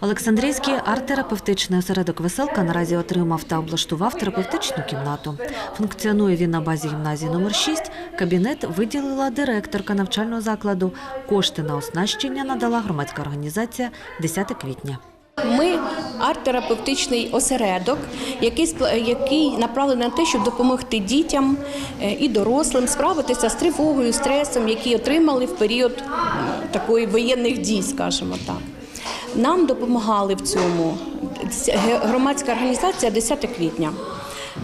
Олександрійський арт-терапевтичний осередок Веселка наразі отримав та облаштував терапевтичну кімнату. Функціонує він на базі гімназії номер 6 Кабінет виділила директорка навчального закладу. Кошти на оснащення надала громадська організація 10 квітня. Ми арт-терапевтичний осередок, який, який направлений на те, щоб допомогти дітям е, і дорослим справитися з тривогою, стресом, які отримали в період такої воєнних дій, скажімо так. Нам допомагали в цьому громадська організація 10 квітня.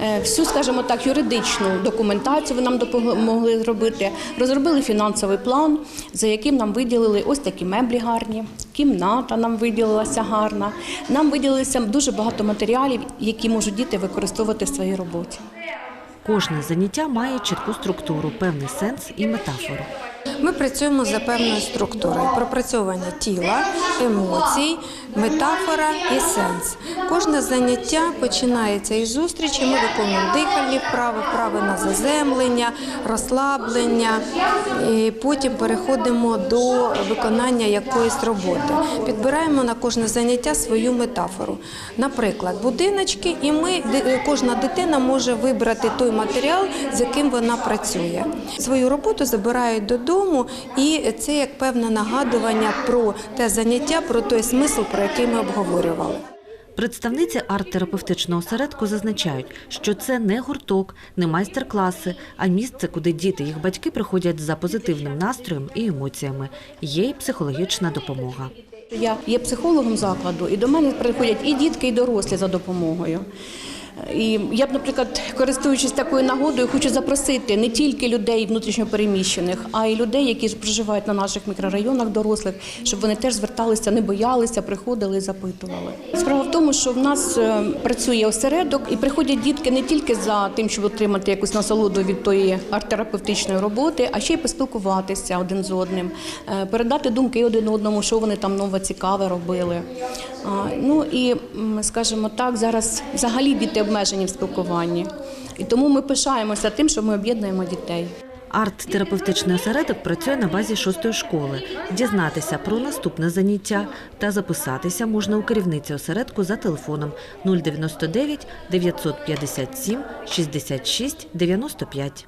Е, Всю, скажімо так, юридичну документацію ви нам допомогли зробити. Розробили фінансовий план, за яким нам виділили ось такі меблі гарні, кімната нам виділилася гарна. Нам виділилося дуже багато матеріалів, які можуть діти використовувати в своїй роботі. Кожне заняття має чітку структуру, певний сенс і метафору. Ми працюємо за певною структурою: пропрацьовування тіла, емоцій, метафора і сенс. Кожне заняття починається із зустрічі. Ми виконуємо дихальні вправи, вправи на заземлення, розслаблення. І потім переходимо до виконання якоїсь роботи. Підбираємо на кожне заняття свою метафору. Наприклад, будиночки, і ми кожна дитина може вибрати той матеріал, з яким вона працює. Свою роботу забирають додому, і це як певне нагадування про те заняття, про той смисл, про який ми обговорювали. Представниці арт-терапевтичного осередку зазначають, що це не гурток, не майстер-класи, а місце, куди діти і їх батьки приходять за позитивним настроєм і емоціями. Є й психологічна допомога. Я є психологом закладу, і до мене приходять і дітки, і дорослі за допомогою. І я б, наприклад, користуючись такою нагодою, хочу запросити не тільки людей внутрішньопереміщених, а й людей, які проживають на наших мікрорайонах дорослих, щоб вони теж зверталися, не боялися, приходили запитували. Справа в тому, що в нас е, працює осередок, і приходять дітки не тільки за тим, щоб отримати якусь насолоду від тої арт-терапевтичної роботи, а ще й поспілкуватися один з одним, е, передати думки один одному, що вони там нове цікаве робили. Ну і скажімо так, зараз взагалі діти обмежені в спілкуванні. І тому ми пишаємося тим, що ми об'єднуємо дітей. Арт-терапевтичний осередок працює на базі шостої школи. Дізнатися про наступне заняття та записатися можна у керівниці осередку за телефоном 099 957 66 95.